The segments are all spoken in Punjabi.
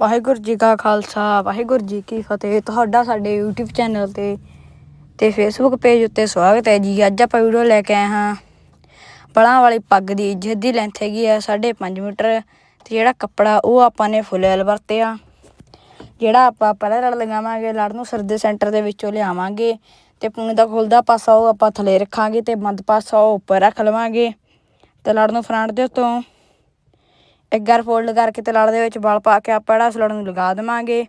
ਵਾਹਿਗੁਰੂ ਜੀ ਕਾ ਖਾਲਸਾ, ਵਾਹਿਗੁਰੂ ਜੀ ਕੀ ਫਤਿਹ। ਤੁਹਾਡਾ ਸਾਡੇ YouTube ਚੈਨਲ ਤੇ ਤੇ Facebook ਪੇਜ ਉੱਤੇ ਸਵਾਗਤ ਹੈ ਜੀ। ਅੱਜ ਆਪਾਂ ਵੀਡੀਓ ਲੈ ਕੇ ਆਏ ਹਾਂ। ਬਲਾਂ ਵਾਲੀ ਪੱਗ ਦੀ ਇੱਜ਼ਤ ਦੀ ਲੈਂਥ ਹੈਗੀ ਆ 5.5 ਮੀਟਰ ਤੇ ਜਿਹੜਾ ਕੱਪੜਾ ਉਹ ਆਪਾਂ ਨੇ ਫੁੱਲ ਐਲ ਵਰਤਿਆ। ਜਿਹੜਾ ਆਪਾਂ ਪਹਿਲਾਂ ਲੜ ਲਗਾਵਾਂਗੇ ਲੜ ਨੂੰ ਸਿਰ ਦੇ ਸੈਂਟਰ ਦੇ ਵਿੱਚੋਂ ਲਿਆਵਾਂਗੇ ਤੇ ਪੂਣੀ ਦਾ ਖੁੱਲਦਾ ਪਾਸਾ ਉਹ ਆਪਾਂ ਥੱਲੇ ਰੱਖਾਂਗੇ ਤੇ ਬੰਦ ਪਾਸਾ ਉਹ ਉੱਪਰ ਰੱਖ ਲਵਾਂਗੇ। ਤੇ ਲੜ ਨੂੰ ਫਰੰਟ ਦੇ ਉੱਤੋਂ ਇੱਕ ਵਾਰ ਫੋਲਡ ਕਰਕੇ ਤੇ ਲੜ ਦੇ ਵਿੱਚ ਬਲ ਪਾ ਕੇ ਆਪਾਂ ਜਿਹੜਾ ਉਸ ਲੜ ਨੂੰ ਲਗਾ ਦੇਵਾਂਗੇ।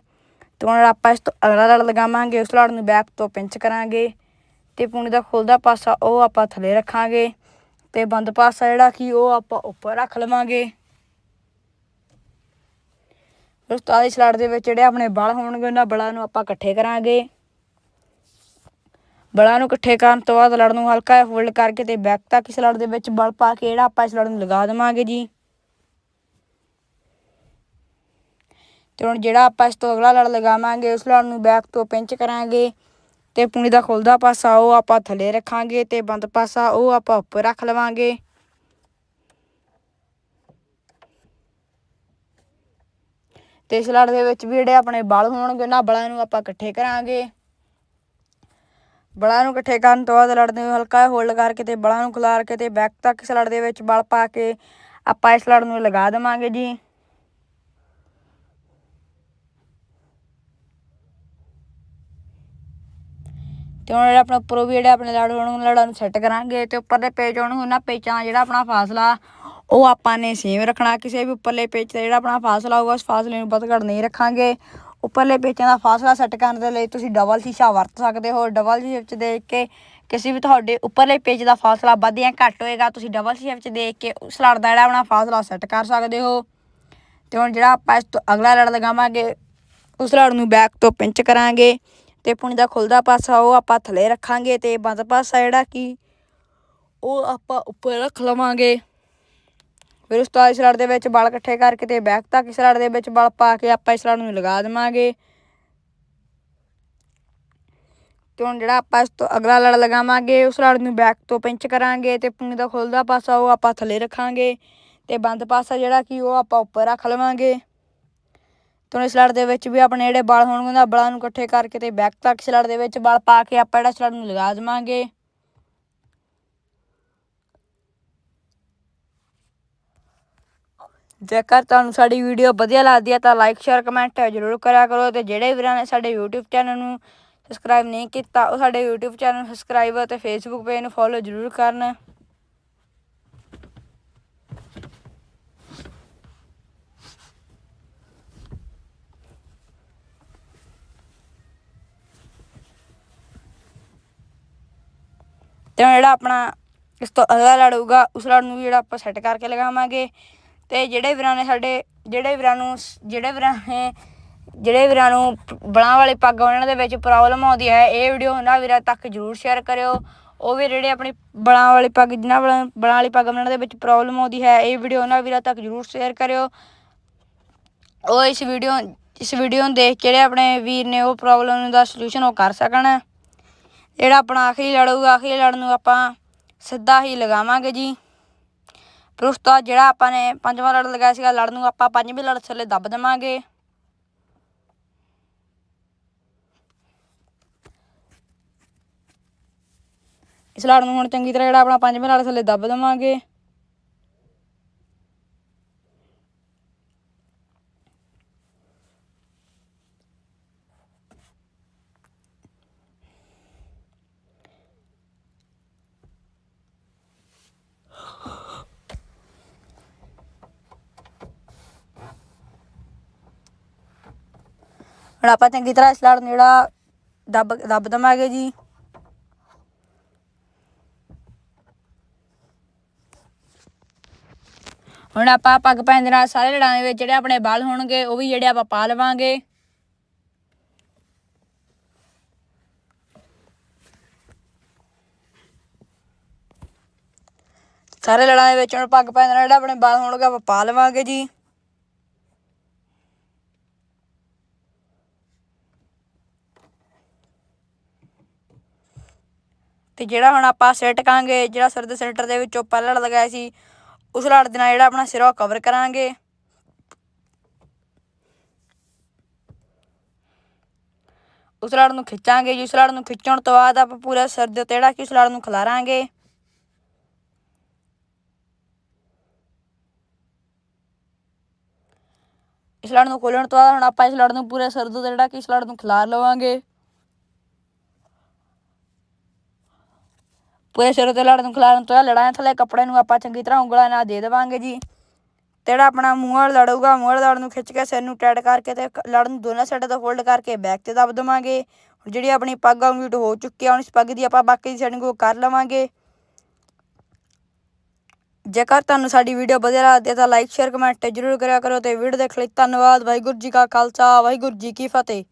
ਤੇ ਹੁਣ ਆਪਾਂ ਇਸ ਤੋਂ ਅਗਲਾ ਲੜ ਲਗਾਵਾਂਗੇ, ਉਸ ਲੜ ਨੂੰ ਬੈਕ ਤੋਂ ਪਿੰਚ ਕਰਾਂਗੇ। ਤੇ ਪੂਣੀ ਦਾ ਖੁੱਲਦਾ ਪਾਸਾ ਉਹ ਆਪਾਂ ਥੱਲੇ ਰੱਖਾਂਗੇ। ਤੇ ਬੰਦ ਪਾਸਾ ਜਿਹੜਾ ਕੀ ਉਹ ਆਪਾਂ ਉੱਪਰ ਰੱਖ ਲਵਾਂਗੇ। ਉਸ ਤੋਂ ਬਾਅਦ ਇਸ ਲੜ ਦੇ ਵਿੱਚ ਜਿਹੜੇ ਆਪਣੇ ਬਲ ਹੋਣਗੇ, ਉਹਨਾਂ ਬਲਾਂ ਨੂੰ ਆਪਾਂ ਇਕੱਠੇ ਕਰਾਂਗੇ। ਬਲਾਂ ਨੂੰ ਇਕੱਠੇ ਕਰਨ ਤੋਂ ਬਾਅਦ ਲੜ ਨੂੰ ਹਲਕਾ ਫੋਲਡ ਕਰਕੇ ਤੇ ਬੈਕ ਤੱਕ ਇਸ ਲੜ ਦੇ ਵਿੱਚ ਬਲ ਪਾ ਕੇ ਜਿਹੜਾ ਆਪਾਂ ਇਸ ਲੜ ਨੂੰ ਲਗਾ ਦੇਵਾਂਗੇ ਜੀ। ਤੇ ਹੁਣ ਜਿਹੜਾ ਆਪਾਂ ਇਸ ਤੋਂ ਅਗਲਾ ਲੜ ਲਗਾਵਾਂਗੇ, ਉਸ ਲੜ ਨੂੰ ਬੈਕ ਤੋਂ ਪਿੰਚ ਕਰਾਂਗੇ ਤੇ ਪੂਣੀ ਦਾ ਖੁੱਲਦਾ ਪਾਸਾ ਉਹ ਆਪਾਂ ਥੱਲੇ ਰੱਖਾਂਗੇ ਤੇ ਬੰਦ ਪਾਸਾ ਉਹ ਆਪਾਂ ਉੱਪਰ ਰੱਖ ਲਵਾਂਗੇ। ਤੇ ਇਸ ਲੜ ਦੇ ਵਿੱਚ ਵੀ ਜਿਹੜੇ ਆਪਣੇ ਬਲ ਹੋਣਗੇ, ਉਹਨਾਂ ਬਲਾਂ ਨੂੰ ਆਪਾਂ ਇਕੱਠੇ ਕਰਾਂਗੇ। ਬਲਾਂ ਨੂੰ ਇਕੱਠੇ ਕਰਨ ਤੋਂ ਬਾਅਦ ਲੜ ਨੂੰ ਹਲਕਾ ਹੋਲਡ ਕਰਕੇ ਤੇ ਬਲਾਂ ਨੂੰ ਖਿਲਾਰ ਕੇ ਤੇ ਬੈਕ ਤੱਕ ਇਸ ਲੜ ਦੇ ਵਿੱਚ ਬਲ ਪਾ ਕੇ ਆਪਾਂ ਇਸ ਲੜ ਨੂੰ ਲਗਾ ਦੇਵਾਂਗੇ ਜੀ। ਤੇ ਹੁਣ ਜਿਹੜਾ ਆਪਣਾ ਉੱਪਰੋਂ ਵੀ ਜਿਹੜੇ ਆਪਣੇ ਲੜ ਹੋਣ ਲੜਾਂ ਨੂੰ ਸੈੱਟ ਕਰਾਂਗੇ ਤੇ ਉੱਪਰਲੇ ਪੇਜ ਹੋਣ ਉਹਨਾਂ ਪੇਜਾਂ ਦਾ ਜਿਹੜਾ ਆਪਣਾ ਫਾਸਲਾ, ਉਹ ਆਪਾਂ ਨੇ ਸੇਮ ਰੱਖਣਾ। ਕਿਸੇ ਵੀ ਉੱਪਰਲੇ ਪੇਜ ਤੇ ਜਿਹੜਾ ਆਪਣਾ ਫਾਸਲਾ ਹੋਊਗਾ, ਉਸ ਫਾਸਲੇ ਨੂੰ ਵੱਧ ਘੱਟ ਨਹੀਂ ਰੱਖਾਂਗੇ। ਉੱਪਰਲੇ ਪੇਜਾਂ ਦਾ ਫਾਸਲਾ ਸੈੱਟ ਕਰਨ ਦੇ ਲਈ ਤੁਸੀਂ ਡਬਲ ਸ਼ੀਸ਼ਾ ਵਰਤ ਸਕਦੇ ਹੋ। ਡਬਲ ਸ਼ੀਸ਼ੇ ਵਿੱਚ ਦੇਖ ਕੇ ਕਿਸੇ ਵੀ ਤੁਹਾਡੇ ਉੱਪਰਲੇ ਪੇਜ ਦਾ ਫਾਸਲਾ ਵੱਧ ਜਾਂ ਘੱਟ ਹੋਏਗਾ, ਤੁਸੀਂ ਡਬਲ ਸ਼ੀਸ਼ੇ ਵਿੱਚ ਦੇਖ ਕੇ ਉਸ ਲੜ ਦਾ ਜਿਹੜਾ ਆਪਣਾ ਫਾਸਲਾ ਸੈੱਟ ਕਰ ਸਕਦੇ ਹੋ। ਤੇ ਹੁਣ ਜਿਹੜਾ ਆਪਾਂ ਇਸ ਤੋਂ ਅਗਲਾ ਲੜ ਲਗਾਵਾਂਗੇ, ਉਸ ਲੜ ਨੂੰ ਬੈਕ ਤੋਂ ਪਿੰਚ ਕਰਾਂਗੇ। ਤੇ ਪੁਣੀ ਦਾ ਖੁੱਲਦਾ ਪਾਸਾ ਉਹ ਆਪਾਂ ਥੱਲੇ ਰੱਖਾਂਗੇ ਤੇ ਬੰਦ ਪਾਸਾ ਜਿਹੜਾ ਕੀ ਉਹ ਆਪਾਂ ਉੱਪਰ ਰੱਖ ਲਵਾਂਗੇ। ਫਿਰ ਉਸ ਤੋਂ ਬਾਅਦ ਇਸ ਲੜ ਦੇ ਵਿੱਚ ਬਲ ਇਕੱਠੇ ਕਰਕੇ ਤੇ ਬੈਕ ਤੱਕ ਇਸ ਲੜ ਦੇ ਵਿੱਚ ਬਲ ਪਾ ਕੇ ਆਪਾਂ ਇਸ ਲੜ ਨੂੰ ਲਗਾ ਦੇਵਾਂਗੇ। ਤੇ ਹੁਣ ਜਿਹੜਾ ਆਪਾਂ ਇਸ ਤੋਂ ਅਗਲਾ ਲੜ ਲਗਾਵਾਂਗੇ, ਉਸ ਲੜ ਨੂੰ ਬੈਕ ਤੋਂ ਪਿੰਚ ਕਰਾਂਗੇ ਤੇ ਪੁਣੀ ਦਾ ਖੁੱਲਦਾ ਪਾਸਾ ਉਹ ਆਪਾਂ ਥੱਲੇ ਰੱਖਾਂਗੇ ਤੇ ਬੰਦ ਪਾਸਾ ਜਿਹੜਾ ਕੀ ਉਹ ਆਪਾਂ ਉੱਪਰ ਰੱਖ ਲਵਾਂਗੇ। ਤੇ ਹੁਣ ਦੇ ਵਿੱਚ ਵੀ ਆਪਣੇ ਜਿਹੜੇ ਬਲ ਹੋਣਗੇ ਉਹਨਾਂ ਬਲਾਂ ਨੂੰ ਇਕੱਠੇ ਕਰਕੇ ਤੇ ਬੈਕ ਤੱਕ ਇਸ ਦੇ ਵਿੱਚ ਬਲ ਪਾ ਕੇ ਆਪਾਂ ਜਿਹੜਾ ਸਲੜ ਨੂੰ ਲਗਾ ਦੇਵਾਂਗੇ। ਜੇਕਰ ਤੁਹਾਨੂੰ ਸਾਡੀ ਵੀਡੀਓ ਵਧੀਆ ਲੱਗਦੀ ਹੈ ਤਾਂ ਲਾਈਕ ਸ਼ੇਅਰ ਕਮੈਂਟ ਜ਼ਰੂਰ ਕਰਿਆ ਕਰੋ ਤੇ ਜਿਹੜੇ ਵੀਰਾਂ ਨੇ ਸਾਡੇ YouTube ਚੈਨਲ ਨੂੰ ਸਬਸਕ੍ਰਾਈਬ ਨਹੀਂ ਕੀਤਾ, ਉਹ ਸਾਡੇ YouTube ਚੈਨਲ ਨੂੰ ਸਬਸਕ੍ਰਾਈਬ ਅਤੇ Facebook ਪੇਜ ਨੂੰ ਫੋਲੋ ਜ਼ਰੂਰ ਕਰਨ। ਤੇ ਹੁਣ ਜਿਹੜਾ ਆਪਣਾ ਇਸ ਤੋਂ ਅਗਲਾ ਲੜ ਹੋਊਗਾ, ਉਸ ਲੜ ਨੂੰ ਵੀ ਜਿਹੜਾ ਆਪਾਂ ਸੈੱਟ ਕਰਕੇ ਲਗਾਵਾਂਗੇ। ਤੇ ਜਿਹੜੇ ਵੀਰਾਂ ਨੇ ਸਾਡੇ, ਜਿਹੜੇ ਵੀਰਾਂ ਨੂੰ ਜਿਹੜੇ ਵੀਰਾਂ ਨੇ, ਜਿਹੜੇ ਵੀਰਾਂ ਨੂੰ ਬਲਾਂ ਵਾਲੀ ਪੱਗ ਬੰਨਣ ਦੇ ਵਿੱਚ ਪ੍ਰੋਬਲਮ ਆਉਂਦੀ ਹੈ, ਇਹ ਵੀਡੀਓ ਉਹਨਾਂ ਵੀਰਾਂ ਤੱਕ ਜਰੂਰ ਸ਼ੇਅਰ ਕਰਿਓ। ਉਹ ਵੀ ਜਿਹੜੇ ਆਪਣੀ ਬਲਾਂ ਵਾਲੀ ਪੱਗ, ਜਿਨ੍ਹਾਂ ਬਲਾਂ ਬਲਾਂ ਵਾਲੀ ਪੱਗ ਬੰਨਣ ਦੇ ਵਿੱਚ ਪ੍ਰੋਬਲਮ ਆਉਂਦੀ ਹੈ, ਇਹ ਵੀਡੀਓ ਉਹਨਾਂ ਵੀਰਾਂ ਤੱਕ ਜਰੂਰ ਸ਼ੇਅਰ ਕਰਿਓ। ਉਹ ਇਸ ਵੀਡੀਓ ਇਸ ਵੀਡੀਓ ਨੂੰ ਦੇਖ ਜਿਹੜੇ ਆਪਣੇ ਵੀਰ ਨੇ ਉਹ ਪ੍ਰੋਬਲਮ ਦਾ ਸੋਲੂਸ਼ਨ ਉਹ ਕਰ ਸਕਣ। ਜਿਹੜਾ ਆਪਣਾ ਆਖਰੀ ਲੜੂਗਾ, ਆਖਰੀ ਲੜ ਨੂੰ ਆਪਾਂ ਸਿੱਧਾ ਹੀ ਲਗਾਵਾਂਗੇ ਜੀ। ਫਿਰ ਉਸ ਤੋਂ ਜਿਹੜਾ ਆਪਾਂ ਨੇ ਪੰਜਵਾਂ ਲੜ ਲਗਾਇਆ ਸੀਗਾ ਲੜ ਨੂੰ ਆਪਾਂ ਪੰਜਵੇਂ ਲੜ ਥੱਲੇ ਦੱਬ ਦੇਵਾਂਗੇ। ਇਸ ਲੜ ਨੂੰ ਹੁਣ ਚੰਗੀ ਤਰ੍ਹਾਂ ਜਿਹੜਾ ਆਪਣਾ ਪੰਜਵੇਂ ਲੜ ਥੱਲੇ ਦੱਬ ਦੇਵਾਂਗੇ। ਹੁਣ ਆਪਾਂ ਚੰਗੀ ਤਰ੍ਹਾਂ ਇਸ ਲੜ ਨੂੰ ਜਿਹੜਾ ਦੱਬ ਦੱਬ ਦੇਵਾਂਗੇ ਜੀ। ਹੁਣ ਆਪਾਂ ਪੱਗ ਪੈਣ ਦੇ ਨਾਲ ਸਾਰੇ ਲੜਾਂ ਦੇ ਵਿੱਚ ਜਿਹੜੇ ਆਪਣੇ ਬਲ ਹੋਣਗੇ, ਉਹ ਵੀ ਜਿਹੜੇ ਆਪਾਂ ਪਾ ਲਵਾਂਗੇ। ਸਾਰੇ ਲੜਾਂ ਦੇ ਵਿੱਚ ਹੁਣ ਪੱਗ ਪੈਣ ਦੇ ਨਾਲ ਜਿਹੜਾ ਆਪਣੇ ਬਲ ਹੋਣਗੇ, ਆਪਾਂ ਪਾ ਲਵਾਂਗੇ ਜੀ। ਤੇ ਜਿਹੜਾ ਹੁਣ ਆਪਾਂ ਸਿਰ ਟਕਾਂਗੇ ਜਿਹੜਾ ਸਰਦ ਸੈਂਟਰ ਦੇ ਵਿੱਚੋਂ ਪਹਿਲਾ ਲੜ ਲਗਾਇਆ ਸੀ, ਉਸ ਲੜ ਦੇ ਨਾਲ ਜਿਹੜਾ ਆਪਣਾ ਸਿਰ ਉਹ ਕਵਰ ਕਰਾਂਗੇ। ਉਸ ਲੜ ਨੂੰ ਖਿੱਚਾਂਗੇ ਜਿਸ ਲੜ ਨੂੰ ਖਿੱਚਣ ਤੋਂ ਬਾਅਦ ਆਪਾਂ ਪੂਰਾ ਸਰਦ ਦੇ ਜਿਹੜਾ ਕਿ ਉਸ ਲੜ ਨੂੰ ਖਿਲਾਰਾਂਗੇ। ਇਸ ਲੜ ਨੂੰ ਖੋਲਣ ਤੋਂ ਬਾਅਦ ਹੁਣ ਆਪਾਂ ਇਸ ਲੜ ਨੂੰ ਪੂਰੇ ਸਿਰ ਦੇ ਜਿਹੜਾ ਕਿ ਇਸ ਲੜ ਨੂੰ ਖਿਲਾਰ ਲਵਾਂਗੇ। ਪੂਰੇ ਸਿਰ ਤੇ ਲੜਨ ਨੂੰ ਖਿਲਾਰਨ ਤੋਂ ਬਾਅਦ ਥੱਲੇ ਕੱਪੜੇ ਨੂੰ ਆਪਾਂ ਚੰਗੀ ਤਰ੍ਹਾਂ ਉਂਗਲਾਂ ਨਾਲ ਦੇ ਦੇਵਾਂਗੇ ਜੀ। ਤੇ ਆਪਣਾ ਮੂੰਹ ਵਾਲਾ ਲੜੂਗਾ, ਮੂੰਹ ਵਾਲੇ ਨੂੰ ਖਿੱਚ ਕੇ ਸਿਰ ਨੂੰ ਟੈਟ ਕਰਕੇ ਤੇ ਕ- ਲੜ ਨੂੰ ਦੋਨਾਂ ਸਾਈਡਾਂ ਤੋਂ ਫੋਲਡ ਕਰਕੇ ਬੈਕ ਤੇ ਦਬ ਦੇਵਾਂਗੇ। ਹੁਣ ਜਿਹੜੀ ਆਪਣੀ ਪੱਗ ਅੰਗੂਠ ਹੋ ਚੁੱਕੀ ਆ, ਹੁਣ ਇਸ ਪੱਗ ਦੀ ਆਪਾਂ ਬਾਕੀ ਦੀ ਸੈਟਿੰਗ ਉਹ ਕਰ ਲਵਾਂਗੇ। ਜੇਕਰ ਤੁਹਾਨੂੰ ਸਾਡੀ ਵੀਡੀਓ ਵਧੀਆ ਲੱਗਦੀ ਹੈ ਤਾਂ ਲਾਈਕ ਸ਼ੇਅਰ ਕਮੈਂਟ ਜ਼ਰੂਰ ਕਰਿਆ ਕਰੋ ਤੇ ਵੀਡੀਓ ਦੇਖ ਲਈ ਧੰਨਵਾਦ। ਵਾਹਿਗੁਰੂ ਜੀ ਕਾ ਖਾਲਸਾ, ਵਾਹਿਗੁਰੂ ਜੀ ਕੀ ਫਤਿਹ।